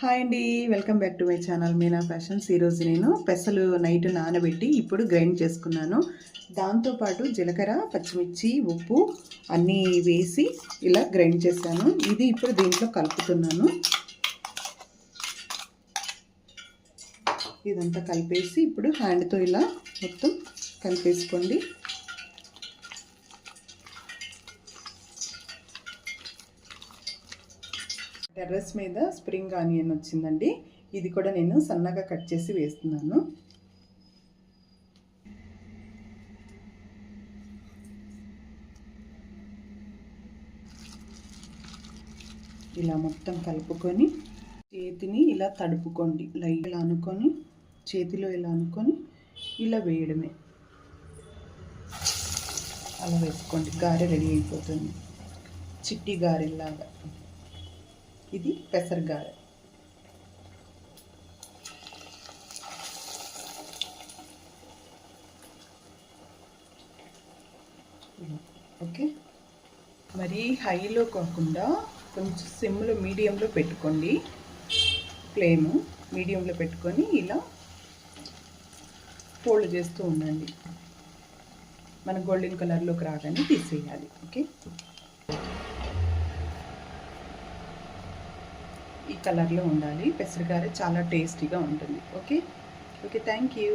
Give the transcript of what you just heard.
Hi అండి welcome back to my channel Meena fashions. ఈరోజు నేను పెసలు నైట్ నానబెట్టి ఇప్పుడు గ్రైండ్ చేసుకున్నాను. దాంతోపాటు జీలకర్ర పచ్చిమిర్చి ఉప్పు అన్నీ వేసి ఇలా గ్రైండ్ చేశాను. ఇది ఇప్పుడు దీంట్లో కలుపుతున్నాను. ఇదంతా కలిపేసి ఇప్పుడు హ్యాండ్తో ఇలా మొత్తం కలిపేసుకోండి. టెర్రస్ మీద స్ప్రింగ్ ఆనియన్ వచ్చిందండి. ఇది కూడా నేను సన్నగా కట్ చేసి వేస్తున్నాను. ఇలా మొత్తం కలుపుకొని చేతిని ఇలా తడుపుకోండి. లైట్ ఇలా అనుకొని చేతిలో ఇలా అనుకొని ఇలా వేయడమే. అలా వేసుకోండి. గారె రెడీ అయిపోతుంది. చిట్టి గారెలాగా ఇది పెసరగారె ఓకే. మరి హైలో కాకుండా కొంచెం సిమ్లో మీడియంలో పెట్టుకోండి. ఫ్లేమ్ మీడియంలో పెట్టుకొని ఇలా ఫోల్డ్ చేస్తూ ఉండండి. మన గోల్డెన్ కలర్లోకి రాగానే తీసేయాలి. ఓకే. కలర్లో ఉండాలి. పెసరగారె చాలా టేస్టీగా ఉంటుంది. ఓకే? Okay thank you.